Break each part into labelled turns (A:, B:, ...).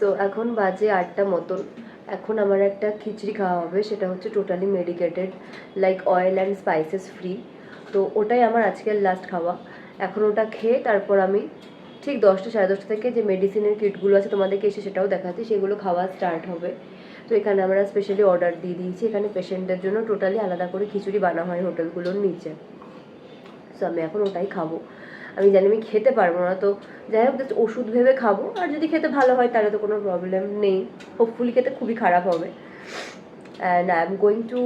A: So এখন বাজে আটটা মতন। এখন আমার একটা খিচড়ি খাওয়া হবে, সেটা হচ্ছে totally medicated like oil and spices free তো ওটাই আমার আজকের লাস্ট খাওয়া। এখন ওটা খেয়ে তারপর আমি ঠিক দশটা, সাড়ে দশটা থেকে যে মেডিসিনের কিটগুলো আছে তোমাদেরকে এসে সেটাও দেখাচ্ছি, সেগুলো খাওয়া স্টার্ট হবে। তো এখানে আমরা স্পেশালি অর্ডার দিয়ে দিয়েছি। এখানে পেশেন্টের জন্য টোটালি আলাদা করে খিচুড়ি বানা হয় হোটেলগুলোর নিচে। সো আমি এখন ওটাই খাব। আমি জানি আমি খেতে পারব না, তো যাই হোক, just ওষুধ ভেবে খাব। আর যদি খেতে ভালো হয়, তাহলে তো কোনো প্রবলেম নেই। হোপফুলি খেতে খুবই খারাপ হবে। And I am going to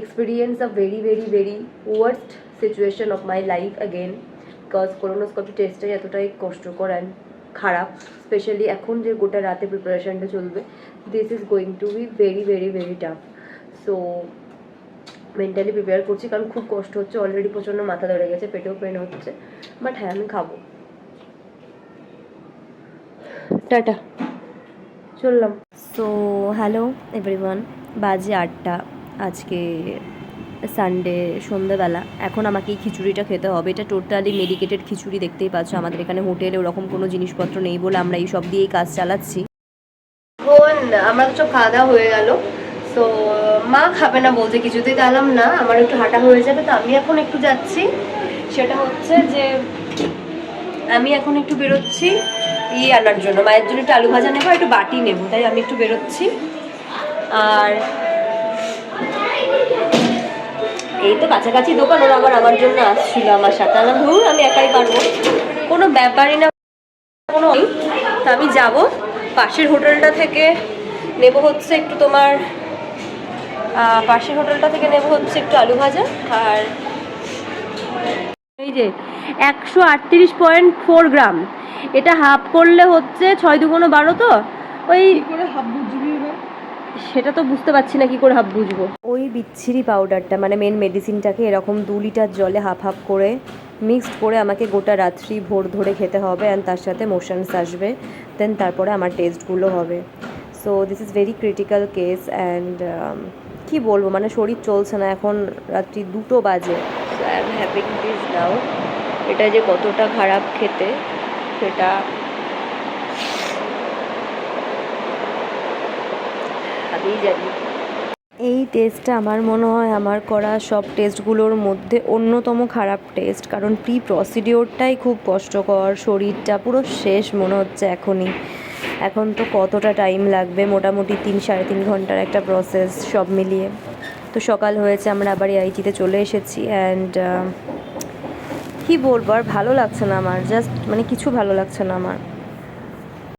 A: experience a very very very worst situation of my life again because colonoscopy টেস্টটাই এতটাই কষ্টকর অ্যান্ড খারাপ। স্পেশালি এখন যে গোটা রাতে প্রিপারেশনটা চলবে this is going to be very very very tough so mentally prepare করছি কারণ খুব কষ্ট হচ্ছে অলরেডি প্রচণ্ড মাথা ধরে গেছে পেটেও পেন হচ্ছে বাট হ্যাঁ আমি খাব। টাটা। চললাম। সো হ্যালো এভরিওয়ান বাজে আটটা আজকে সানডে সন্ধ্যেবেলা এখন আমাকে এই খিচুড়িটা খেতে হবে এটা টোটালি মেডিকেটেড খিচুড়ি দেখতেই পাচ্ছ আমাদের এখানে হোটেলে ওরকম কোনো জিনিসপত্র নেই বলে আমরা এই সব দিয়েই কাজ চালাচ্ছি। আমার তো সব খাওয়া দাওয়া হয়ে গেল সো মা খাবে না বলছে, কিছুতেই তাহলাম না, আমার একটু হাঁটা হয়ে যাবে, তো আমি এখন একটু যাচ্ছি। সেটা হচ্ছে যে, আমি এখন একটু বেরোচ্ছি ইয়ে আনার জন্য। মায়ের জন্য একটু আলু ভাজা নেব একটু বাটি নেব, তাই আমি একটু বেরোচ্ছি। আর এই তো কাছাকাছি দোকান, ওরা আবার আমার জন্য আসছিল আমার সাথে। আমার ধরুন আমি একাই পারব। কোনো ব্যাপারই না, কোনো তো আমি যাব, পাশের হোটেলটা থেকে। নেব হচ্ছে একটু তোমার পাশের হোটেলটা থেকে নেব হচ্ছে একটু আলু ভাজা আর এই যে একশো আটত্রিশ পয়েন্ট ফোর গ্রাম। এটা হাফ করলে হচ্ছে ছয় দুগুণ বারো তো? ওই হাফ সেটা তো বুঝতে পারছি না কি করে হাফ বুঝব। ওই বিচ্ছিরি পাউডারটা মানে মেন মেডিসিনটাকে এরকম দু লিটার জলে হাফ হাফ করে মিক্সড করে আমাকে গোটা রাত্রি ভোর ধরে খেতে হবে অ্যান্ড তার সাথে মোশনস আসবে দেন তারপরে আমার টেস্টগুলো হবে। So this is very critical case and কি বলব? মানে শরীর চলছে না এখন রাত্রি দুটো বাজে। I am having this now এটা যে কতটা খারাপ খেতে সেটা জানি এই টেস্টটা আমার মনে হয় আমার করা সব টেস্টগুলোর মধ্যে অন্যতম খারাপ টেস্ট কারণ প্রি প্রসিডিওরটাই খুব কষ্টকর শরীরটা পুরো শেষ মনে হচ্ছে এখনই। এখন তো কতটা টাইম লাগবে? মোটামুটি তিন, সাড়ে তিন ঘণ্টার একটা প্রসেস সব মিলিয়ে। তো সকাল হয়েছে, আমরা আবার আইটিতে চলে এসেছি অ্যান্ড কী বলব, আর ভালো লাগছে না আমার জাস্ট মানে কিছু ভালো লাগছে না আমার।